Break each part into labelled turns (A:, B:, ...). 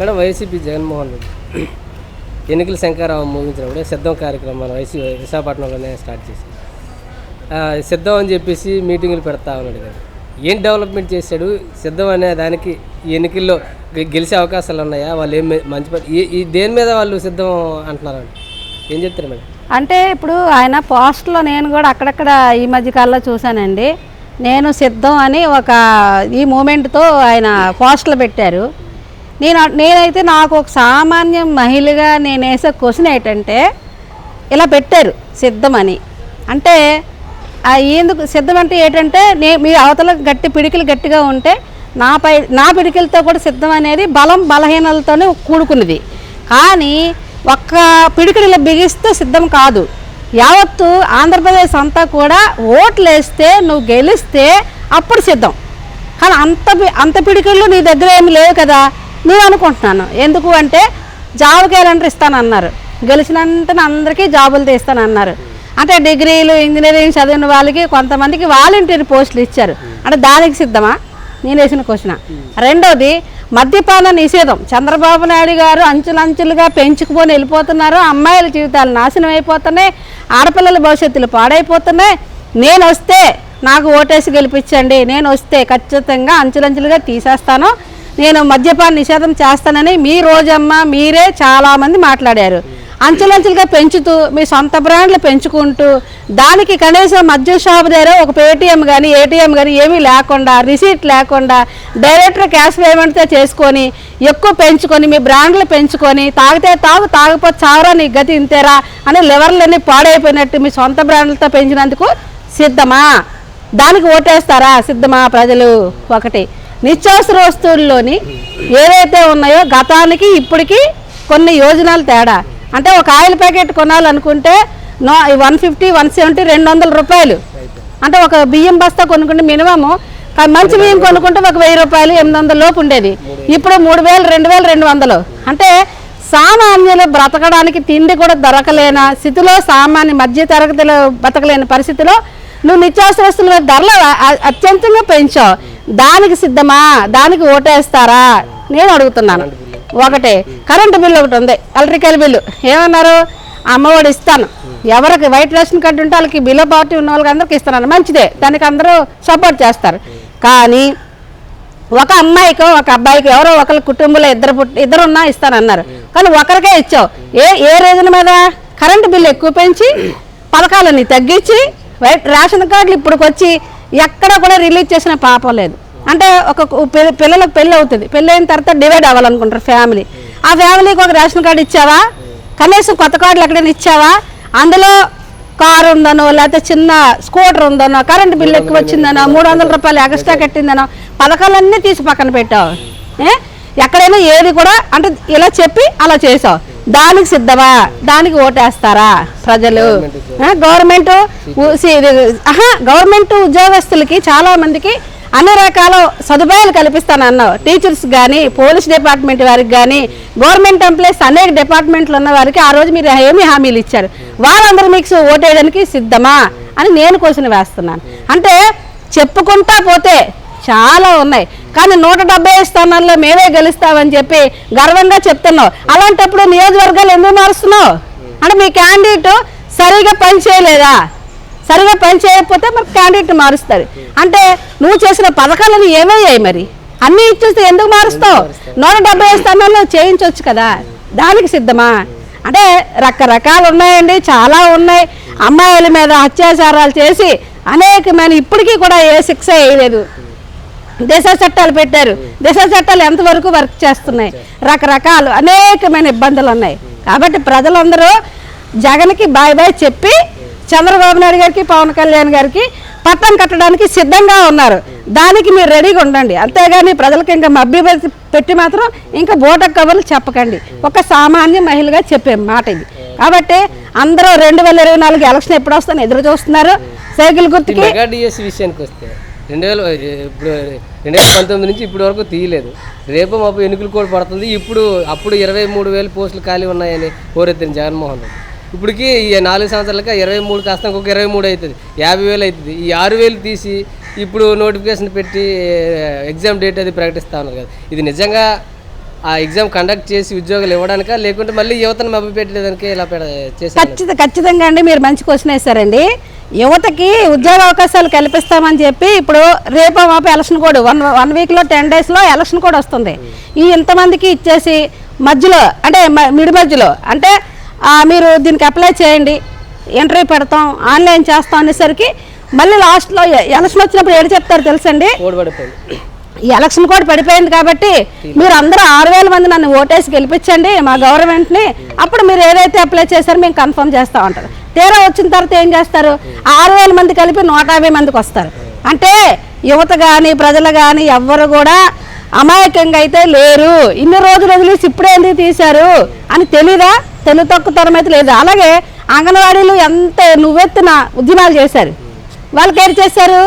A: Madam YCP Jaganmohan Reddy ఎన్నికల శంకారావం ముగించినప్పుడే సిద్ధం కార్యక్రమం వైసీ విశాఖపట్నంలోనే స్టార్ట్ చేసి సిద్ధం అని చెప్పేసి మీటింగులు పెడతా ఉన్నాడు కదా. ఏం డెవలప్మెంట్ చేశాడు? సిద్ధం అనే దానికి ఎన్నికల్లో గె- గెలిచే అవకాశాలు ఉన్నాయా? వాళ్ళు ఏం మంచి పని ఈ- దేని మీద వాళ్ళు సిద్ధం అంటున్నారండి ఏం చెప్తారు మేడం?
B: అంటే ఇప్పుడు ఆయన పోస్ట్లో నేను కూడా అక్కడక్కడ ఈ మధ్య కాలంలో చూశానండి. నేను సిద్ధం అని ఒక ఈ మూమెంట్తో ఆయన పోస్టులు పెట్టారు. నేను నేనైతే నాకు ఒక సామాన్య మహిళగా నేను వేసే క్వశ్చన్ ఏంటంటే ఇలా పెట్టారు సిద్ధమని. అంటే ఎందుకు సిద్ధం అంటే ఏంటంటే నే మీ అవతల గట్టి పిడికిలు గట్టిగా ఉంటే నాపై నా పిడికిలతో కూడా సిద్ధం అనేది బలం బలహీనలతోనే కూడుకున్నది. కానీ ఒక్క పిడికిలు ఇలా బిగిస్తే సిద్ధం కాదు. యావత్తు ఆంధ్రప్రదేశ్ అంతా కూడా ఓట్లు వేస్తే నువ్వు గెలిస్తే అప్పుడు సిద్ధం. కానీ అంత అంత పిడికిళ్ళు నీ దగ్గర ఏమి లేవు కదా. నేను అనుకుంటున్నాను ఎందుకు అంటే జాబ్ క్యాలెండర్ ఇస్తానన్నారు. గెలిచిన వెంటనే అందరికీ జాబులు తీస్తానన్నారు. అంటే డిగ్రీలు ఇంజనీరింగ్ చదివిన వాళ్ళకి కొంతమందికి వాలంటీర్ పోస్టులు ఇచ్చారు. అంటే దానికి సిద్ధమా? నేను వేసిన క్వశ్చన్. రెండోది మద్యపాన నిషేధం. చంద్రబాబు నాయుడు గారు అంచులంచులుగా పెంచుకుపోని వెళ్ళిపోతున్నారు. అమ్మాయిల జీవితాలు నాశనం అయిపోతున్నాయి. ఆడపిల్లల భవిష్యత్తులు పాడైపోతున్నాయి. నేను వస్తే నాకు ఓటేసి గెలిపించండి. నేను వస్తే ఖచ్చితంగా అంచులంచులుగా తీసేస్తాను. నేను మద్యపాన నిషేధం చేస్తానని మీ రోజమ్మ మీరే చాలామంది మాట్లాడారు. అంచులంచులుగా పెంచుతూ మీ సొంత బ్రాండ్లు పెంచుకుంటూ దానికి కనీసం మద్యం షాప్ దగ్గర ఒక పేటీఎం కానీ ఏటీఎం కానీ ఏమీ లేకుండా రిసీట్ లేకుండా డైరెక్ట్గా క్యాష్ పేమెంట్తో చేసుకొని ఎక్కువ పెంచుకొని మీ బ్రాండ్లు పెంచుకొని తాగితే తాగు తాగపోతే చావరా నీ గతి ఇంతేరా అని లివర్లన్నీ పాడైపోయినట్టు మీ సొంత బ్రాండ్లతో పెంచినందుకు సిద్ధమా? దానికి ఓటేస్తారా సిద్ధమా ప్రజలు? ఒకటి. నిత్యావసర వస్తువుల్లోని ఏవైతే ఉన్నాయో గతానికి ఇప్పటికి కొన్ని యోజనాలు తేడా. అంటే ఒక oil packet కొనాలనుకుంటే no one fifty one seventy రెండు వందల రూపాయలు. అంటే ఒక బియ్యం బస్తా కొనుక్కుంటే మినిమము మంచి బియ్యం కొనుక్కుంటే ఒక వెయ్యి రూపాయలు ఎనిమిది వందల లోపు ఉండేది. ఇప్పుడు మూడు వేలు రెండు వేలు రెండు వందలు. అంటే సామాన్యులు బ్రతకడానికి తిండి కూడా దొరకలేన? స్థితిలో సామాన్య మధ్య తరగతిలో బ్రతకలేని పరిస్థితిలో నువ్వు నిత్యావసర వస్తువుల ధరలు అత్యంతంగా పెంచావు. దానికి సిద్ధమా? దానికి ఓటేస్తారా? నేను అడుగుతున్నాను. ఒకటే కరెంటు బిల్లు ఒకటి ఉంది ఎలక్ట్రికల్ బిల్లు. ఏమన్నారు? అమ్మఒడి ఇస్తాను. ఎవరికి వైట్ రేషన్ కార్డు ఉంటే వాళ్ళకి బిలో పార్టీ ఉన్న వాళ్ళకి అందరికి ఇస్తున్నాను. మంచిదే దానికి అందరూ సపోర్ట్ చేస్తారు. కానీ ఒక అమ్మాయికో ఒక అబ్బాయికి ఎవరో ఒకరి కుటుంబంలో ఇద్దరు పుట్టి ఇద్దరు ఉన్నా ఇస్తానన్నారు. కానీ ఒకరికే ఇచ్చావు. ఏ ఏ రీజన్ మీద? కరెంటు బిల్లు ఎక్కువ పెంచి పథకాలని తగ్గించి వైట్ రేషన్ కార్డులు ఇప్పుడు వచ్చి ఎక్కడ కూడా రిలీజ్ చేసిన పాపం లేదు. అంటే ఒక పిల్లలకు పెళ్ళి అవుతుంది. పెళ్ళి అయిన తర్వాత డివైడ్ అవ్వాలనుకుంటారు ఫ్యామిలీ. ఆ ఫ్యామిలీకి ఒక రేషన్ కార్డు ఇచ్చావా? కనీసం కొత్త కార్డులు ఎక్కడైనా ఇచ్చావా? అందులో కారు ఉందనో లేకపోతే చిన్న స్కూటర్ ఉందనో కరెంట్ బిల్లు ఎక్కువ వచ్చిందనో మూడు వందల రూపాయలు ఎక్స్ట్రా కట్టిందనో పథకాలన్నీ తీసి పక్కన పెట్టావు. ఎక్కడైనా ఏది కూడా అంటే ఇలా చెప్పి అలా చేసావు. దానికి సిద్ధమా? దానికి ఓటేస్తారా ప్రజలు? గవర్నమెంట్ గవర్నమెంట్ ఉద్యోగస్తులకి చాలా మందికి అన్ని రకాల సదుపాయాలు కల్పిస్తాను అన్నావు టీచర్స్ కానీ పోలీస్ డిపార్ట్మెంట్ వారికి కానీ గవర్నమెంట్ ఎంప్లాయీస్ అనేక డిపార్ట్మెంట్లు ఉన్న వారికి ఆ రోజు మీరు ఏమి హామీలు ఇచ్చారు. వాళ్ళందరూ మీకు ఓటేయడానికి సిద్ధమా అని నేను క్వశ్చన్ వేస్తున్నాను. అంటే చెప్పుకుంటా పోతే చాలా ఉన్నాయి. కానీ నూట డెబ్బై స్థానాల్లో మేమే గెలుస్తామని చెప్పి గర్వంగా చెప్తున్నావు. అలాంటప్పుడు నియోజకవర్గాలు ఎందుకు మారుస్తున్నావు? అంటే మీ క్యాండిడేట్ సరిగా పని చేయలేదా? సరిగా పని చేయకపోతే మరి క్యాండిడేట్ మారుస్తారు. అంటే నువ్వు చేసిన పథకాలను ఏమయ్యాయి మరి? అన్నీ ఇచ్చేస్తే ఎందుకు మారుస్తావు? నూట డెబ్బై స్థానాల్లో చేయించవచ్చు కదా. దానికి సిద్ధమా? అంటే రకరకాలు ఉన్నాయండి చాలా ఉన్నాయి. అమ్మాయిల మీద అత్యాచారాలు చేసి అనేకమైన ఇప్పటికీ కూడా ఏ శిక్ష వేయలేదు. దేశ చట్టాలు పెట్టారు. దేశ చట్టాలు ఎంతవరకు వర్క్ చేస్తున్నాయి? రకరకాలు అనేకమైన ఇబ్బందులు ఉన్నాయి. కాబట్టి ప్రజలందరూ జగన్కి బాయ్ బాయ్ చెప్పి చంద్రబాబు నాయుడు గారికి పవన్ కళ్యాణ్ గారికి పట్టం కట్టడానికి సిద్ధంగా ఉన్నారు. దానికి మీరు రెడీగా ఉండండి. అంతేగాని ప్రజలకు ఇంకా మభ్య పెట్టి మాత్రం ఇంకా బోట కబుర్లు చెప్పకండి. ఒక సామాన్య మహిళగా చెప్పే మాట ఇది. కాబట్టి అందరూ రెండు వేల ఇరవై నాలుగు ఎలక్షన్ ఎప్పుడు వస్తాను ఎదురు చూస్తున్నారు. సైకిల్
A: ఈ
B: గుర్తుకి
A: రెండు వేల ఇప్పుడు రెండు వేల పంతొమ్మిది నుంచి ఇప్పటి వరకు తీయలేదు. రేపు మాపు ఎన్నికలు కూడా పడుతుంది. ఇప్పుడు అప్పుడు ఇరవై మూడు వేలు పోస్టులు ఖాళీ ఉన్నాయని కోరెత్తింది జగన్మోహన్ రెడ్డి. ఇప్పటికి ఈ నాలుగు సంవత్సరాలకి ఇరవై మూడు కాస్త ఇంకొక ఇరవై మూడు అవుతుంది యాభై వేలు అవుతుంది ఈ ఆరు వేలు తీసి ఇప్పుడు నోటిఫికేషన్ పెట్టి ఎగ్జామ్ డేట్ అది ప్రకటిస్తా ఉన్నారు కదా. ఇది నిజంగా ఆ ఎగ్జామ్ కండక్ట్ చేసి ఉద్యోగాలు ఇవ్వడానిక లేకుంటే మళ్ళీ యువతను మభ్య పెట్టేదానికి ఇలా చేసి
B: ఖచ్చితంగా ఖచ్చితంగా అండి. మీరు మంచి క్వశ్చన్ వేస్తారండి యువతకి ఉద్యోగ అవకాశాలు కల్పిస్తామని చెప్పి ఇప్పుడు రేపు మాపు ఎలక్షన్ కోడ్ వన్ వన్ వీక్లో టెన్ డేస్లో ఎలక్షన్ కోడ్ వస్తుంది. ఈ ఇంతమందికి ఇచ్చేసి మధ్యలో అంటే మిడి మధ్యలో అంటే మీరు దీనికి అప్లై చేయండి ఇంటర్వ్యూ పెడతాం ఆన్లైన్ చేస్తాం అనేసరికి మళ్ళీ లాస్ట్లో ఎలక్షన్ వచ్చినప్పుడు ఏడు చెప్తారు తెలుసండి? ఎలక్షన్ కూడా పడిపోయింది కాబట్టి మీరు అందరూ ఆరు వేల మంది నన్ను ఓటేసి గెలిపించండి మా గవర్నమెంట్ని. అప్పుడు మీరు ఏదైతే అప్లై చేశారో మేము కన్ఫర్మ్ చేస్తా ఉంటారు. తీరా వచ్చిన తర్వాత ఏం చేస్తారు? ఆరు వేల మంది కలిపి నూట యాభై మందికి వస్తారు. అంటే యువత కానీ ప్రజలు కానీ ఎవ్వరు కూడా అమాయకంగా అయితే లేరు. ఇన్ని రోజులు వదిలేసి ఇప్పుడే ఎందుకు తీశారు? అని తెలీదా? తెలుగు తక్కువతరం అయితే లేదు? అలాగే అంగన్వాడీలు ఎంత నువ్వెత్తిన ఉద్యమాలు చేశారు. వాళ్ళకి ఏం చేశారు?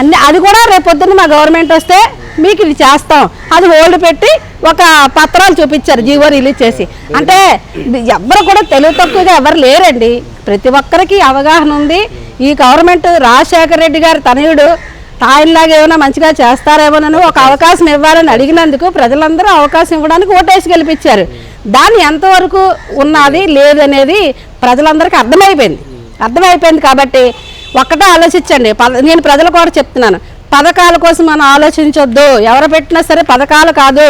B: అన్ని అది కూడా రేపు పొద్దున్న మా గవర్నమెంట్ వస్తే మీకు ఇది చేస్తాం. అది హోల్డ్ పెట్టి ఒక పత్రాలు చూపించారు జీవో రిలీజ్ చేసి. అంటే ఎవరు ఎవ్వరు కూడా తెలుగు తక్కువగా ఎవరు లేరండి. ప్రతి ఒక్కరికి అవగాహన ఉంది. ఈ గవర్నమెంట్ రాజశేఖర రెడ్డి గారి తనయుడు ఆయనలాగా ఏమైనా మంచిగా చేస్తారేమోనని ఒక అవకాశం ఇవ్వాలని అడిగినందుకు ప్రజలందరూ అవకాశం ఇవ్వడానికి ఓటేసి గెలిపించారు. దాన్ని ఎంతవరకు ఉన్నది లేదనేది ప్రజలందరికీ అర్థమైపోయింది. అర్థమైపోయింది కాబట్టి ఒక్కటే ఆలోచించండి. పద నేను ప్రజలు కూడా చెప్తున్నాను. పథకాల కోసం మనం ఆలోచించొద్దు. ఎవరు పెట్టినా సరే పథకాలు కాదు.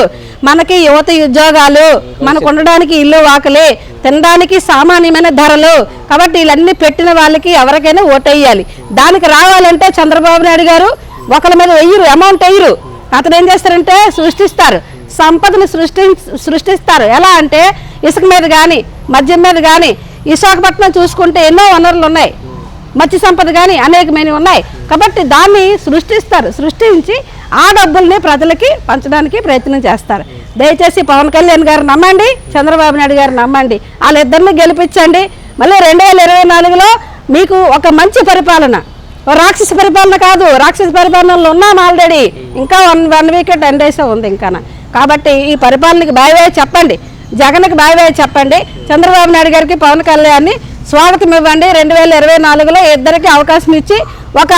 B: మనకి యువత ఉద్యోగాలు మనకు ఉండడానికి ఇల్లు వాకలే తినడానికి సామాన్యమైన ధరలు. కాబట్టి వీళ్ళన్నీ పెట్టిన వాళ్ళకి ఎవరికైనా ఓటేయాలి. దానికి రావాలంటే చంద్రబాబు నాయుడు గారు ఒకరి మీద వెయ్యరు అమౌంట్ వెయ్యరు. అతను ఏం చేస్తారంటే సృష్టిస్తారు. సంపదను సృష్టి సృష్టిస్తారు. ఎలా అంటే ఇసుక మీద కానీ మద్యం మీద కానీ విశాఖపట్నం చూసుకుంటే ఎన్నో వనరులు ఉన్నాయి. మత్స్య సంపద కానీ అనేకమైనవి ఉన్నాయి. కాబట్టి దాన్ని సృష్టిస్తారు. సృష్టించి ఆ డబ్బుల్ని ప్రజలకి పంచడానికి ప్రయత్నం చేస్తారు. దయచేసి పవన్ కళ్యాణ్ గారు నమ్మండి చంద్రబాబు నాయుడు గారు నమ్మండి. వాళ్ళిద్దరిని గెలిపించండి. మళ్ళీ రెండు వేల ఇరవై నాలుగులో మీకు ఒక మంచి పరిపాలన. రాక్షస పరిపాలన కాదు. రాక్షస పరిపాలనలో ఉన్నాం ఆల్రెడీ. ఇంకా one one week ten days ఉంది ఇంకా కాబట్టి ఈ పరిపాలనకి బాయ్ బాయ్ చెప్పండి. జగన్కి బాయ్ బాయ్ చెప్పండి. చంద్రబాబు నాయుడు గారికి పవన్ కళ్యాణ్ని స్వాగతం ఇవ్వండి రెండు వేల ఇరవై నాలుగులో ఇద్దరికి అవకాశం ఇచ్చి ఒక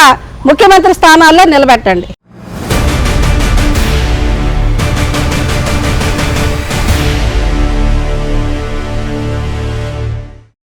B: ముఖ్యమంత్రి స్థానాల్లో నిలబెట్టండి.